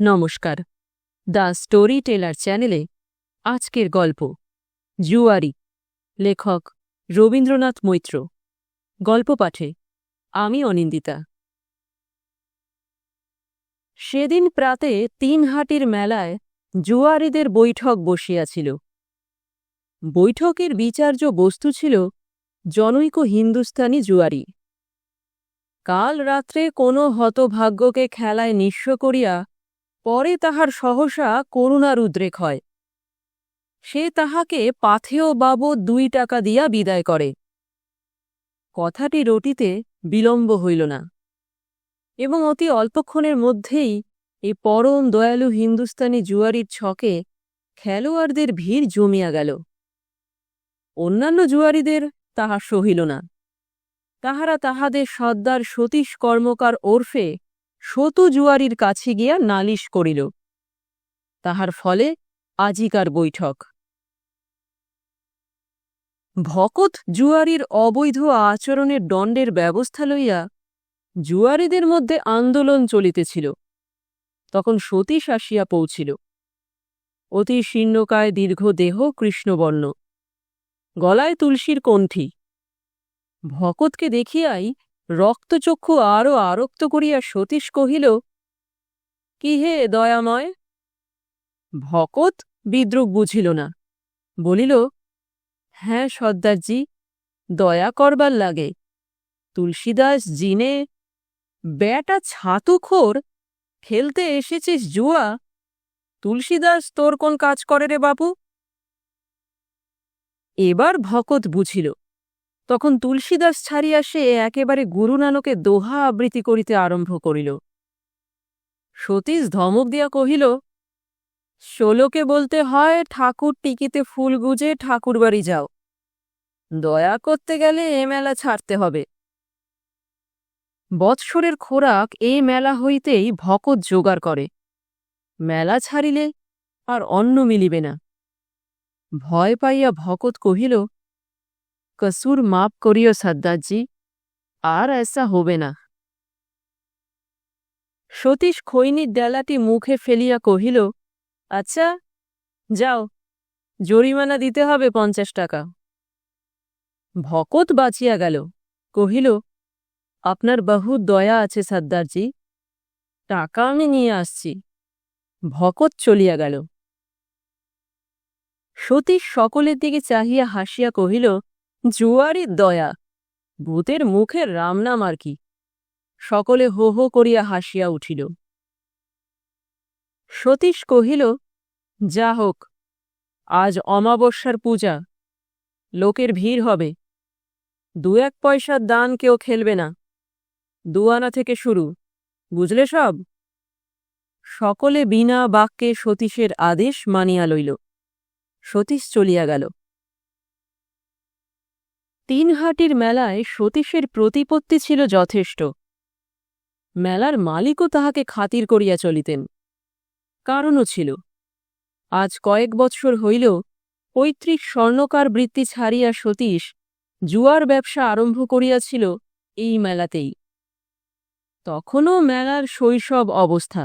নমস্কার। The story teller চ্যানেলে আজকের গল্প। জুয়ারি। লেখক রবীন্দ্রনাথ মৈত্র। গল্প পাঠে আমি অনিন্দিতা। সেদিন প্রাতে তিনহাটির মেলায় জুয়ারিদের বৈঠক বসিয়াছিল। বৈঠকের বিচার্য বস্তু ছিল জনৈক হিন্দুস্তানি জুয়ারি। কাল রাত্রে কোনো হতভাগ্যকে খেলায় নিঃস্ব করিয়া পরে তাহার সহসা করুণার উদ্রেক হয়। সে তাহাকে পাথেয় বাবদ দুই টাকা দিয়া বিদায় করে। কথাটি রটিতে বিলম্ব হইল না এবং অতি অল্পক্ষণের মধ্যেই এই পরম দয়ালু হিন্দুস্তানি জুয়ারির ছকে খেলোয়াড়দের ভিড় জমিয়া গেল। অন্যান্য জুয়ারিদের তাহা সহিল না। তাহারা তাহাদের সর্দার সতীশ কর্মকার ওরফে সতু জুয়ারির কাছে গিয়া নালিশ করিল। তাহার ফলে আজিকার বৈঠক। ভকত জুয়ারির অবৈধ আচরণের দণ্ডের ব্যবস্থা লইয়া জুয়ারিদের মধ্যে আন্দোলন চলিতেছিল। তখন সতীশ আসিয়া পৌঁছিল। অতি শীর্ণকায় দীর্ঘ দেহ কৃষ্ণবর্ণ। গলায় তুলসীর কণ্ঠী। ভকতকে দেখিয়াই রক্তচক্ষু আরও আরক্ত করিয়া সতীশ কহিল, কি হে দয়াময়? ভকত বিদ্রুপ বুঝিল না। বলিল হ্যাঁ সর্দারজি, দয়া করবার লাগে। তুলসীদাস জিনে বেটা ছাতুখোর খেলতে এসেছিস জুয়া। তুলসীদাস তোর কোন কাজ করে রে বাপু? এবার ভকত বুঝিল তখন তুলসীদাস ছাড়িয়া সে একেবারে গুরু নানকে দোহা আবৃত্তি করিতে আরম্ভ করিল। সতীশ ধমক দিয়া কহিল ষোলোকে বলতে হয় ঠাকুর টিকিতে ফুল গুজে ঠাকুর বাড়ি যাও। দয়া করতে গেলে এ মেলা ছাড়তে হবে। বৎসরের খোরাক এই মেলা হইতেই ভকত জোগাড় করে। মেলা ছাড়িলে আর অন্ন মিলিবে না। ভয় পাইয়া ভকত কহিল কসুর মাপ করিও সর্দারজি আর এসা হবে না সতীশ খৈনির ডেলাটি মুখে ফেলিয়া কহিল আচ্ছা যাও জরিমানা দিতে হবে পঞ্চাশ টাকা ভকত বাঁচিয়া গেল কহিল আপনার বহু দয়া আছে সর্দারজি টাকা আমি নিয়ে আসছি ভকত চলিয়া গেল সতীশ সকলের দিকে চাহিয়া হাসিয়া কহিল জুয়ারি দয়া, ভূতের মুখের রামনাম আর কি। সকলে হো হো করিয়া হাসিয়া উঠিল। সতীশ কহিল, যা হোক, আজ অমাবস্যার পূজা, লোকের ভিড় হবে। দু এক পয়সার দান কেউ খেলবে না। দুয়ানা থেকে শুরু, বুঝলে সব? সকলে বিনা বাক্যে সতীশের আদেশ মানিয়া লইল। সতীশ চলিয়া গেল। তিনহাটির মেলায় সতীশের প্রতিপত্তি ছিল যথেষ্ট। মেলার মালিকও তাহাকে খাতির করিয়া চলিতেন। কারণও ছিল, আজ কয়েক বৎসর হইল পৈতৃক স্বর্ণকার বৃত্তি ছাড়িয়া সতীশ জুয়ার ব্যবসা আরম্ভ করিয়াছিল এই মেলাতেই। তখনও মেলার শৈশব অবস্থা,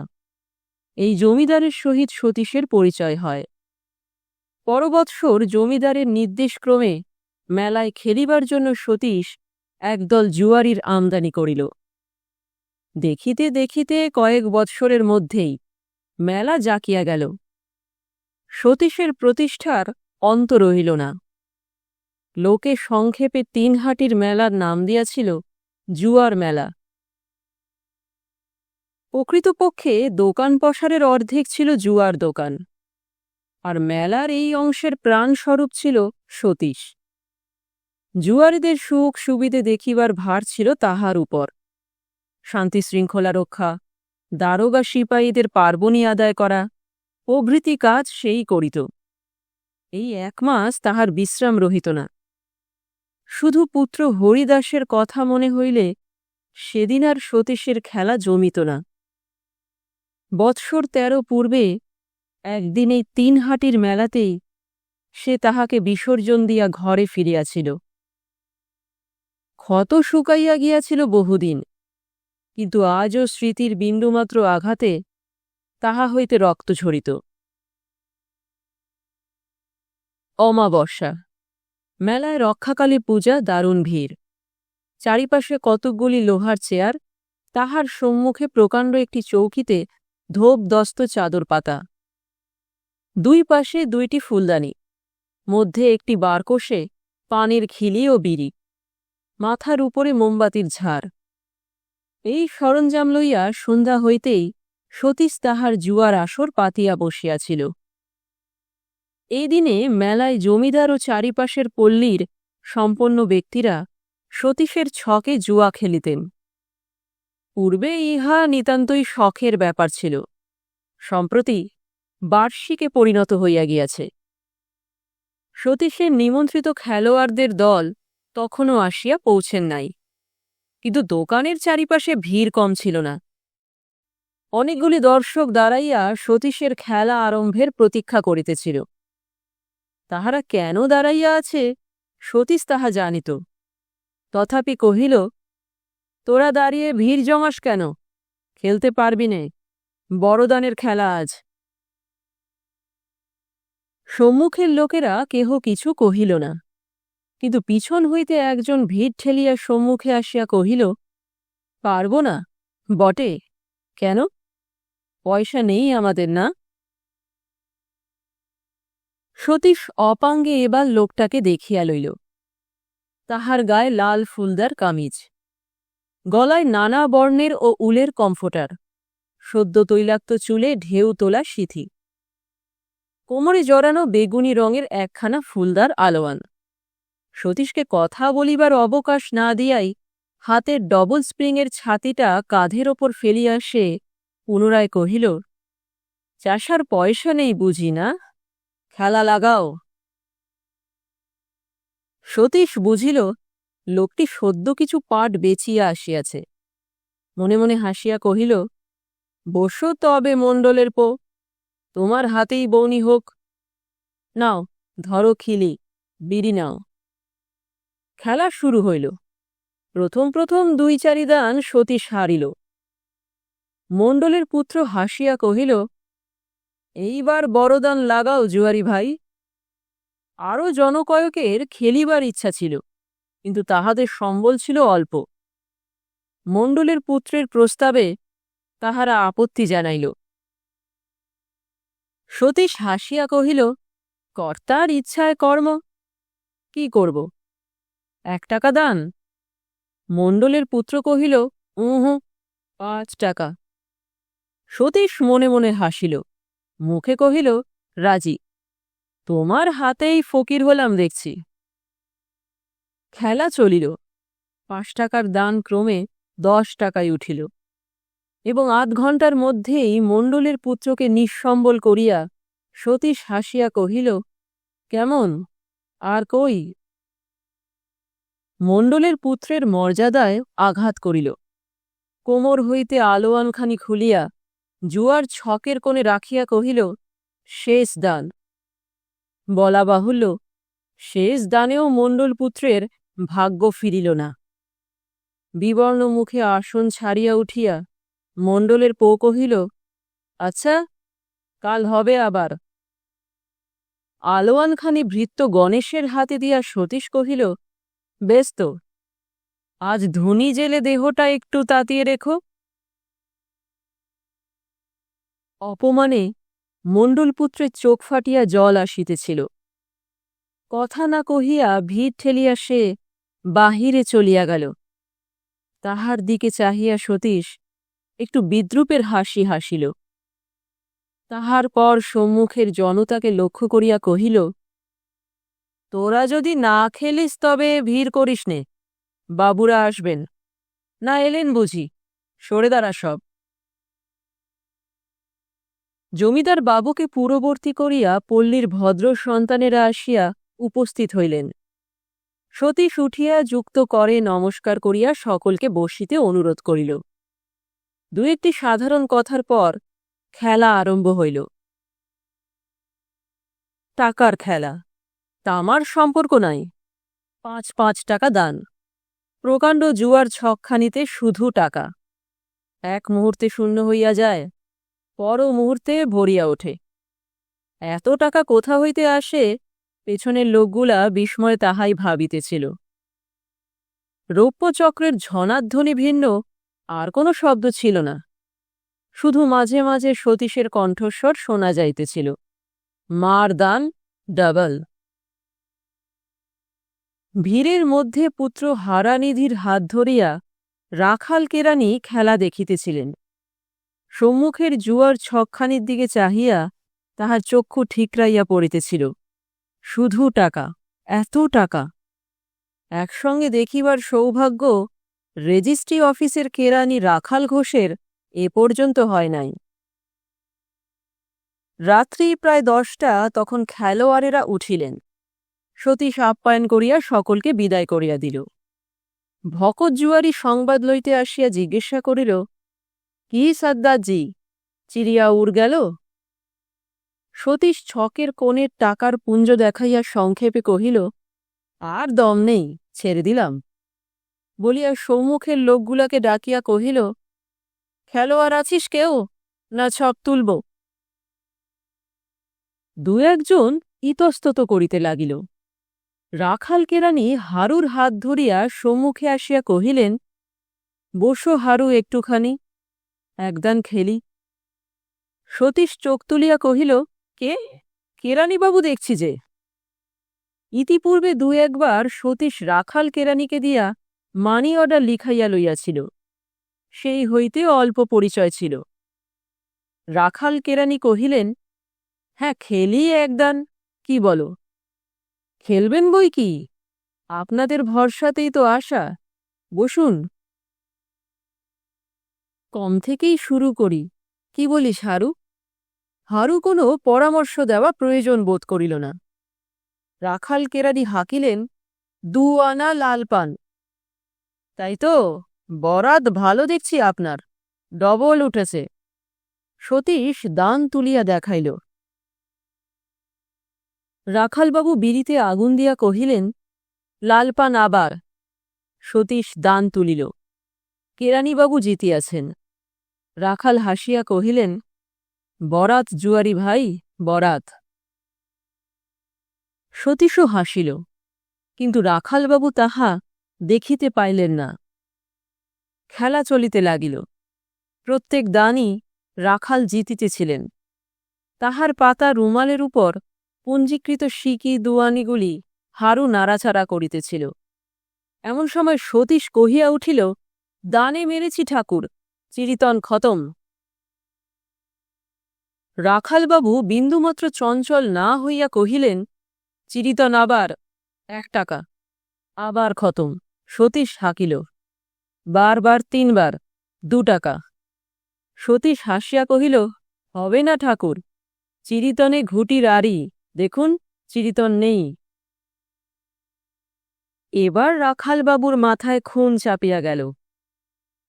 এই জমিদারের সহিত সতীশের পরিচয় হয়। পরবৎসর জমিদারের নির্দেশক্রমে মেলায় খেলিবার জন্য সতীশ একদল জুয়ারির আমদানি করিল। দেখিতে দেখিতে কয়েক বৎসরের মধ্যেই মেলা জাকিয়া গেল। সতীশের প্রতিষ্ঠার অন্ত রহিল না। লোকে সংক্ষেপে তিনহাটির মেলার নাম দিয়াছিল জুয়ার মেলা। প্রকৃতপক্ষে দোকান পসারের অর্ধেক ছিল জুয়ার দোকান। আর মেলার এই অংশের প্রাণস্বরূপ ছিল সতীশ। জুয়ারিদের সুখ সুবিধে দেখিবার ভার ছিল তাহার উপর। শান্তি শৃঙ্খলা রক্ষা, দারোগা সিপাহীদের পার্বণী আদায় করা, প্রভৃতি কাজ সেই করিত। এই এক মাস তাহার বিশ্রাম রহিত না। শুধু পুত্র হরিদাসের কথা মনে হইলে সেদিন আর সতীশের খেলা জমিত না। বৎসর তেরো পূর্বে একদিন এই তিনহাটির মেলাতেই সে তাহাকে বিসর্জন দিয়া ঘরে ফিরিয়াছিল। ক্ষত শুকাইয়া গিয়াছিল বহুদিন। কিন্তু আজও স্মৃতির বিন্দুমাত্র আঘাতে তাহা হইতে রক্ত ঝরিত। অমাবস্যা। মেলায় রক্ষাকালী পূজা, দারুণ ভিড়। চারিপাশে কতকগুলি লোহার চেয়ার, তাহার সম্মুখে প্রকাণ্ড একটি চৌকিতে ধোপ দস্ত চাদর পাতা। দুই পাশে দুইটি ফুলদানি, মধ্যে একটি বারকোষে পানের খিলি ও বিড়ি। মাথার উপরে মোমবাতির ঝাড়। এই সরঞ্জাম লইয়া সন্ধ্যা হইতেই সতীশ তাহার জুয়ার আসর পাতিয়া বসিয়াছিল। এই দিনে মেলায় জমিদার ও চারিপাশের পল্লীর সম্পন্ন ব্যক্তিরা সতীশের ছকে জুয়া খেলিতেন। পূর্বে ইহা নিতান্তই শখের ব্যাপার ছিল, সম্প্রতি বার্ষিকে পরিণত হইয়া গিয়াছে। সতীশের নিমন্ত্রিত খেলোয়াড়দের দল তখনও আসিয়া পৌঁছেন নাই। কিন্তু দোকানের চারিপাশে ভিড় কম ছিল না। অনেকগুলি দর্শক দাঁড়াইয়া সতীশের খেলা আরম্ভের প্রতীক্ষা করিতেছিল। তাহারা কেন দাঁড়াইয়া আছে, সতীশ তাহা জানিত। তথাপি কহিল, তোরা দাঁড়িয়ে ভিড় জমাস কেন? খেলতে পারবি নে। বড়দানের খেলা আজ। সম্মুখের লোকেরা কেহ কিছু কহিল না। কিন্তু পিছন হইতে একজন ভিড় ঠেলিয়া সম্মুখে আসিয়া কহিল, পারব না, বটে, কেন? পয়সা নেই আমাদের না? সতীশ অপাঙ্গে এবার লোকটাকে দেখিয়া লইল। তাহার গায়ে লাল ফুলদার কামিজ, গলায় নানা বর্ণের ও উলের কমফোটার, সদ্য তৈলাক্ত চুলে ঢেউ তোলা সিথি। কোমরে জড়ানো বেগুনি রঙের একখানা ফুলদার আলোয়ান। সতীশকে কথা বলিবার অবকাশ না দিয়াই হাতের ডবল স্প্রিংয়ের ছাতিটা কাঁধের ওপর ফেলিয়া সে পুনরায় কহিল, চাষার পয়সা নেই বুঝি না? খেলা লাগাও। সতীশ বুঝিল, লোকটি সদ্য কিছু পাট বেচিয়া আসিয়াছে। মনে মনে হাসিয়া কহিল, বসো তবে মণ্ডলের পো, তোমার হাতেই বৌনি হোক। নাও, ধরো খিলি, বিড়ি নাও। খেলা শুরু হইল। প্রথম প্রথম দুই চারি দান সতীশ হারিল। মণ্ডলের পুত্র হাসিয়া কহিল, এইবার বড়দান লাগাও জুয়ারি ভাই। আরও জনকয়কের খেলিবার ইচ্ছা ছিল, কিন্তু তাহাদের সম্বল ছিল অল্প। মণ্ডলের পুত্রের প্রস্তাবে তাহারা আপত্তি জানাইল। সতীশ হাসিয়া কহিল, কর্তার ইচ্ছায় কর্ম, কি করব? এক টাকা দান। মণ্ডলের পুত্র কহিল, উহ, পাঁচ টাকা। সতীশ মনে মনে হাসিল। মুখে কহিল, রাজি। তোমার হাতেই ফকির হলাম দেখছি। খেলা চলিল। পাঁচ টাকার দান ক্রমে দশ টাকায় উঠিল। এবং আধ ঘণ্টার মধ্যেই মণ্ডলের পুত্রকে নিঃসম্বল করিয়া সতীশ হাসিয়া কহিল, কেমন? আর কই? মণ্ডলের পুত্রের মর্যাদায় আঘাত করিল। কোমর হইতে আলোয়ানখানি খুলিয়া জুয়ার ছকের কোণে রাখিয়া কহিল, শেষ দান। বলা বাহুল্য, শেষ দানেও মণ্ডল পুত্রের ভাগ্য ফিরিল না। বিবর্ণ মুখে আসন ছাড়িয়া উঠিয়া মণ্ডলের পো কহিল আচ্ছা কাল হবে আবার। আলোয়ানখানি ভৃত্য গণেশের হাতে দিয়া সতীশ কহিল বেশ তো। আজ ধনী জেলে দেহটা একটু তাতিয়ে রেখো। অপমানে মণ্ডলপুত্রের চোখ ফাটিয়া জল আসিতেছিল। কথা না কহিয়া ভিড় ঠেলিয়া সে বাহিরে চলিয়া গেল। তাহার দিকে চাহিয়া সতীশ একটু বিদ্রুপের হাসি হাসিল। তাহার পর সম্মুখের জনতাকে লক্ষ্য করিয়া কহিল তোরা যদি না খেলিস তবে ভিড় করিস নে। বাবুরা আসবেন। না এলেন বুঝি। সরে দাঁড়া সব। জমিদার বাবুকে পূর্ববর্তী করিয়া পল্লীর ভদ্র সন্তানেরা আসিয়া উপস্থিত হইলেন। সতীশ উঠিয়া যুক্ত করে নমস্কার করিয়া সকলকে বসিতে অনুরোধ করিল। দু একটি সাধারণ কথার পর খেলা আরম্ভ হইল। টাকার খেলা। তামার সম্পর্ক নাই। পাঁচ পাঁচ টাকা দান। প্রকাণ্ড জুয়ার ছকখানিতে শুধু টাকা। এক মুহূর্তে শূন্য হইয়া যায় পর মুহূর্তে ভরিয়া ওঠে। এত টাকা কোথা হইতে আসে, পেছনের লোকগুলা বিস্ময়ে তাহাই ভাবিতেছিল। রৌপ্যচক্রের ঝনাধ্বনি ভিন্ন, আর কোনো শব্দ ছিল না। শুধু মাঝে মাঝে সতীশের কণ্ঠস্বর শোনা যাইতেছিল। মার দান, ডাবল। ভিড়ের মধ্যে পুত্র হারানিধির হাত ধরিয়া রাখাল কেরানি খেলা দেখিতেছিলেন। সম্মুখের জুয়ার ছকখানির দিকে চাহিয়া তাহার চক্ষু ঠিকরাইয়া পড়িতেছিল। শুধু টাকা, এত টাকা। একসঙ্গে দেখিবার সৌভাগ্য, রেজিস্ট্রি অফিসের কেরানি রাখাল ঘোষের এ পর্যন্ত হয় নাই। রাত্রি প্রায় দশটা, তখন খেলোয়াড়েরা উঠিলেন। সতীশ আপ্যায়ন করিয়া সকলকে বিদায় করিয়া দিল। ভকত জুয়ারি সংবাদ লইতে আসিয়া জিজ্ঞাসা করিল, কি সাদ্দাজি, চিরিয়া উড় গেল? সতীশ ছকের কোণের টাকার পুঞ্জ দেখাইয়া সংক্ষেপে কহিল, আর দম নেই, ছেড়ে দিলাম। বলিয়া সম্মুখের লোকগুলাকে ডাকিয়া কহিল, খেলোয়াড় আছিস কেউ, না ছক তুলব? দু একজন ইতস্তত করিতে লাগিল। রাখাল কেরানি হারুর হাত ধরিয়া সম্মুখে আসিয়া কহিলেন, বসো হারু একটুখানি, একদান খেলি। সতীশ চোখ তুলিয়া কহিল, কে কেরানিবাবু দেখছি যে? ইতিপূর্বে দু একবার সতীশ রাখাল কেরানিকে দিয়া মানি অর্ডার লিখাইয়া লইয়াছিল, সেই হইতে অল্প পরিচয় ছিল। রাখাল কেরানি কহিলেন হ্যাঁ খেলি একদান, কি বলো? খেলবেন বই কি? আপনাদের ভরসাতেই তো আশা। বসুন। কম থেকেই শুরু করি। কি বলিস, হারু? হারু কোনো পরামর্শ দেওয়া প্রয়োজন বোধ করিল না। রাখাল কেরানি হাঁকিলেন, দু আনা লাল পান। তাই তো, বরাত ভালো দেখছি আপনার, ডবল উঠেছে। সতীশ দান তুলিয়া দেখাইল। রাখালবাবু বিড়িতে আগুন দিয়া কহিলেন, লালপান আবার। সতীশ দান তুলিল। কেরানীবাবু জিতিয়াছেন। রাখাল হাসিয়া কহিলেন, বরাত জুয়ারি ভাই, বরাত। সতীশও হাসিল, কিন্তু রাখালবাবু তাহা দেখিতে পাইলেন না। খেলা চলিতে লাগিল। প্রত্যেক দানই রাখাল জিতিতেছিলেন। তাহার পাতা রুমালের উপর পঞ্জীকৃত সিকি দুয়ানিগুলি হারু নাড়াচাড়া করিতেছিল। এমন সময় সতীশ কহিয়া উঠিল, দানে মেরেছি ঠাকুর, চিরিতন খতম। রাখালবাবু বিন্দুমাত্র চঞ্চল না হইয়া কহিলেন, চিরিতন আবার এক টাকা, আবার খতম। সতীশ হাঁকিল, বারবার তিনবার, দু টাকা। সতীশ হাসিয়া কহিল, হবে না ঠাকুর, চিরিতনে ঘুটির আড়ি। দেখুন, চিরিতন নেই। এবার রাখালবাবুর মাথায় খুন চাপিয়া গেল।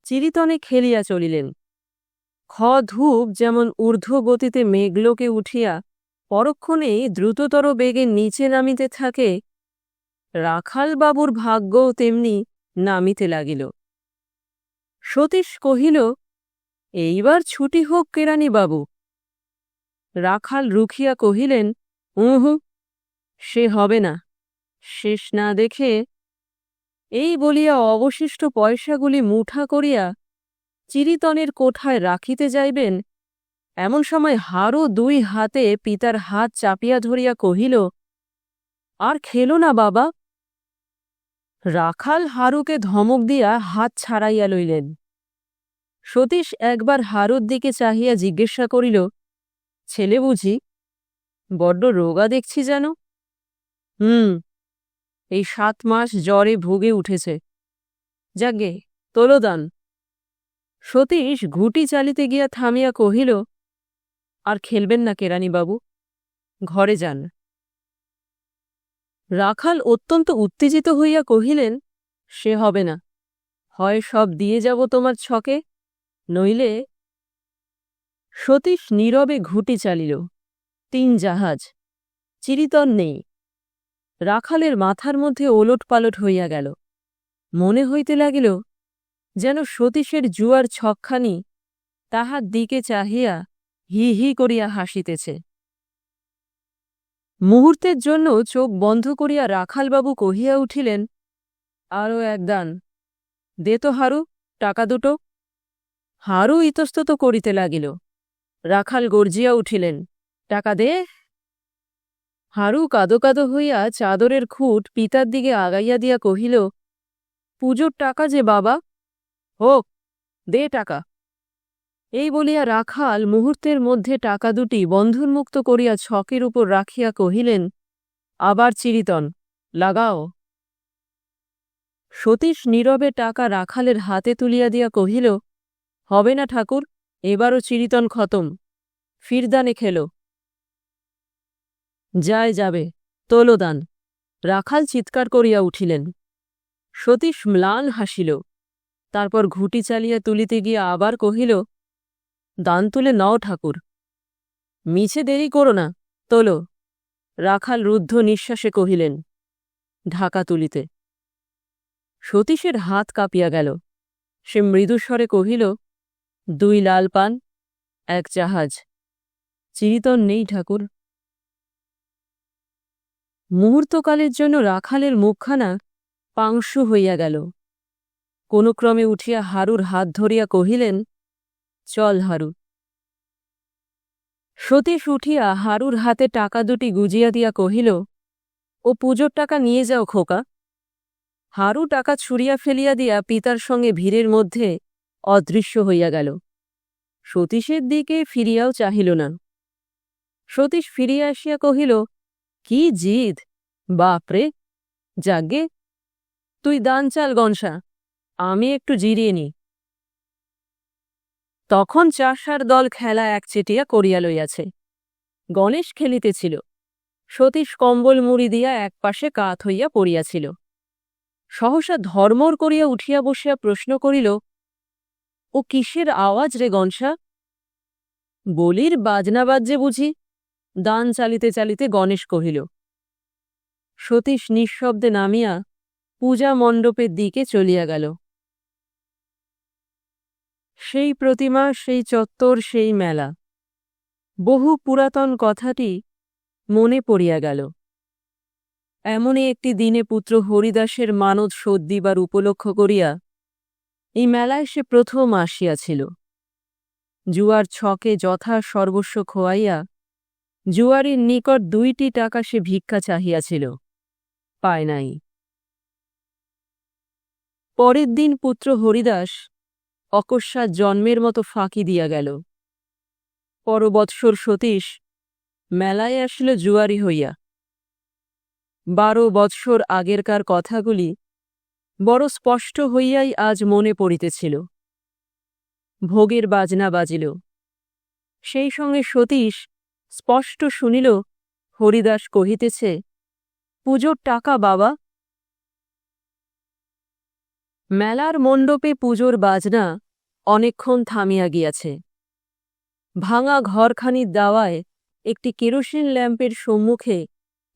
চিরিতনে খেলিয়া চলিলেন। খ ধূপ যেমন ঊর্ধ্ব গতিতে মেঘলোকে উঠিয়া পরক্ষণেই দ্রুততর বেগে নিচে নামিতে থাকে, রাখালবাবুর ভাগ্যও তেমনি নামিতে লাগিল। সতীশ কহিল, এইবার ছুটি হোক কেরানিবাবু। রাখাল রুখিয়া কহিলেন উহু, সে হবে না। শেষ না দেখে এই বলিয়া অবশিষ্ট পয়সাগুলি মুঠা করিয়া চিরিতনের কোঠায় রাখিতে যাইবেন, এমন সময় হারও দুই হাতে পিতার হাত চাপিয়া ধরিয়া কহিল, আর খেলো না বাবা। রাখাল হারুকে ধমক দিয়া হাত ছাড়াইয়া লইলেন। সতীশ একবার হারুর দিকে চাহিয়া জিজ্ঞাসা করিল, ছেলে বুঝি? বড্ড রোগা দেখছি যেন। হুম, এই সাত মাস জ্বরে ভুগে উঠেছে। যাগে, তোলদান। সতীশ ঘুটি চালিতে গিয়া থামিয়া কহিল, আর খেলবেন না কেরানিবাবু, ঘরে যান। রাখাল অত্যন্ত উত্তেজিত হইয়া কহিলেন, সে হবে না, হয় সব দিয়ে যাব তোমার ছকে, নইলে? সতীশ নীরবে ঘুটি চালিল। তিন জাহাজ। চিরিতন নেই। রাখালের মাথার মধ্যে ওলট পালট হইয়া গেল। মনে হইতে লাগিল, যেন সতীশের জুয়ার ছকখানি তাহার দিকে চাহিয়া হি হি করিয়া হাসিতেছে। মুহূর্তের জন্য চোখ বন্ধ করিয়া রাখালবাবু কহিয়া উঠিলেন, আরও এক দান। দে তো হারু, টাকা দুটো। হারু ইতস্তত করিতে লাগিল। রাখাল গর্জিয়া উঠিলেন টাকা দে। হারু কাদো কাদো হইয়া চাদরের খুঁট পিতার দিকে আগাইয়া দিয়া কহিল, পুজোর টাকা যে বাবা? হোক, দে টাকা। এই বলিয়া রাখাল মুহূর্তের মধ্যে টাকা দুটি বন্ধনমুক্ত করিয়া ছকের উপর রাখিয়া কহিলেন, আবার চিরিতন, লাগাও। সতীশ নীরবে টাকা রাখালের হাতে তুলিয়া দিয়া কহিল, হবে না ঠাকুর, এবারও চিরিতন খতম। ফিরদানে খেলো। যায় যাবে তোলো দান রাখাল চিৎকার করিয়া উঠিলেন। সতীশ ম্লান হাসিল। তারপর ঘুটি চালিয়া তুলিতে গিয়া আবার কহিল, দান তুলে নাও ঠাকুর। মিছে দেরি করো না, তোলো। রাখাল রুদ্ধ নিঃশ্বাসে কহিলেন, ঢাকা তুলিতে। সতীশের হাত কাঁপিয়া গেল। সে মৃদুস্বরে কহিল, দুই লাল পান, এক জাহাজ। চিরিতন নেই ঠাকুর। মুহূর্তকালের জন্য রাখালের মুখখানা পাংশু হইয়া গেল। কোনো ক্রমে উঠিয়া হারুর হাত ধরিয়া কহিলেন, চল হারু। সতীশ উঠিয়া হারুর হাতে টাকা দুটি গুজিয়া দিয়া কহিল, ও পুজোর টাকা নিয়ে যাও খোকা। হারু টাকা ছুড়িয়া ফেলিয়া দিয়া পিতার সঙ্গে ভিড়ের মধ্যে অদৃশ্য হইয়া গেল। সতীশের দিকে ফিরিয়াও চাহিল না। সতীশ ফিরিয়া আসিয়া কহিল কি জিদ? বাপরে যাগে তুই দান চাল, গনসা, আমি একটু জিরিয়ে নি তখন চাষার দল খেলা একচেটিয়া করিয়া লইয়াছে। গণেশ খেলিতেছিল। সতীশ কম্বল মুড়ি দিয়া একপাশে কাত হইয়া পড়িয়াছিল। সহসা ধর্মর করিয়া উঠিয়া বসিয়া প্রশ্ন করিল, ও কিসের আওয়াজ রে গনসা? বলির বাজনা বাজ্যে বুঝি। দান চালিতে চালিতে গণেশ কহিল, সতীশ নিঃশব্দে নামিয়া পূজা মণ্ডপের দিকে চলিয়া গেল। সেই প্রতিমা, সেই চত্বর, সেই মেলা, বহু পুরাতন কথাটি মনে পড়িয়া গেল। এমনই একটি দিনে পুত্র হরিদাসের মানদ শোধ দিবার উপলক্ষ করিয়া এই মেলায় সে প্রথম আসিয়াছিল। জুয়ার ছকে যথা সর্বস্ব খোয়াইয়া জুয়ারির নিকট দুইটি টাকা সে ভিক্ষা চাহিয়াছিল। পায় নাই। পরের দিন পুত্র হরিদাস অকস্মাৎ জন্মের মতো ফাঁকি দিয়া গেল। পরবৎসর সতীশ মেলায় আসিল জুয়ারি হইয়া। বারো বৎসর আগেরকার কথাগুলি বড় স্পষ্ট হইয়াই আজ মনে পড়িতেছিল। ভোগের বাজনা বাজিল। সেই সঙ্গে সতীশ স্পষ্ট শুনিল, হরিদাস কহিতেছে, পুজোর টাকা বাবা। মেলার মণ্ডপে পুজোর বাজনা অনেকক্ষণ থামিয়া গিয়াছে। ভাঙা ঘরখানির দাওয়ায় একটি কেরোসিন ল্যাম্পের সম্মুখে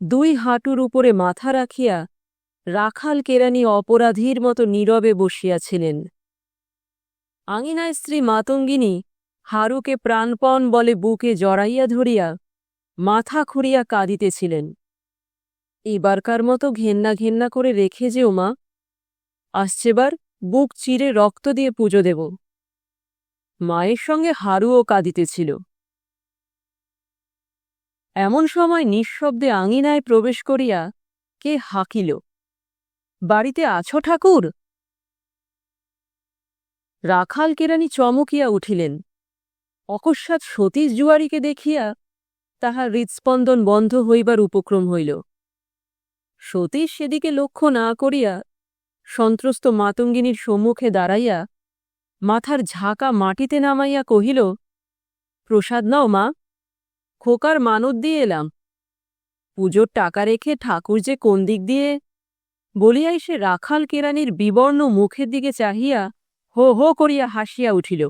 দুই হাঁটুর উপরে মাথা রাখিয়া রাখাল কেরানি অপরাধীর মতো নীরবে বসিয়াছিলেন। আঙিনায় স্ত্রী মাতঙ্গিনী হারুকে প্রাণপণ বলে বুকে জড়াইয়া ধরিয়া মাথা খুঁড়িয়া কাঁদিতেছিলেন। এবারকার মতো ঘেন্না ঘেন্না করে রেখে যেও মা। আসছেবার বুক চিরে রক্ত দিয়ে পুজো দেব। মায়ের সঙ্গে হারুও কাঁদিতেছিল। এমন সময় নিঃশব্দে আঙিনায় প্রবেশ করিয়া কে হাকিল? বাড়িতে আছো ঠাকুর? রাখাল কেরানি চমকিয়া উঠিলেন। অকস্মাৎ সতীশ জুয়ারিকে দেখিয়া তাহার হৃৎস্পন্দন বন্ধ হইবার উপক্রম হইল। সতীশ সেদিকে লক্ষ্য না করিয়া সন্ত্রস্ত মাতঙ্গিনীর সম্মুখে দাঁড়াইয়া মাথার ঝাঁকা মাটিতে নামাইয়া কহিল, প্রসাদ নাও মা, খোকার মানত দিয়ে এলাম। পুজোর টাকা রেখে ঠাকুর যে কোন দিক দিয়ে? বলিয়াই সে রাখাল কেরানির বিবর্ণ মুখের দিকে চাহিয়া হো হো করিয়া হাসিয়া উঠিল।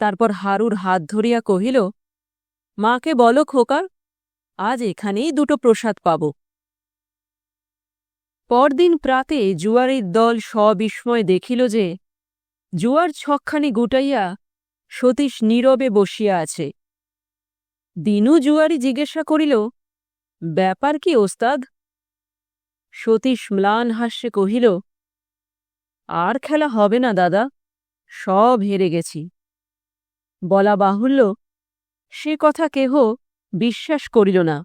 তারপর হারুর হাত ধরিয়া কহিল, মাকে বলো খোকার, আজ এখানেই দুটো প্রসাদ পাব। পরদিন প্রাতে জুয়ারের দল সবিস্ময় দেখিল যে, জুয়ার ছকখানি গুটাইয়া সতীশ নীরবে বসিয়া আছে। দিনু জুয়ারি জিজ্ঞাসা করিল, ব্যাপার কি ওস্তাদ? সতীশ ম্লান হাস্যে কহিল, আর খেলা হবে না দাদা, সব হেরে গেছি। বলা বাহুল্য। সে কথা কেহ বিশ্বাস করিল না।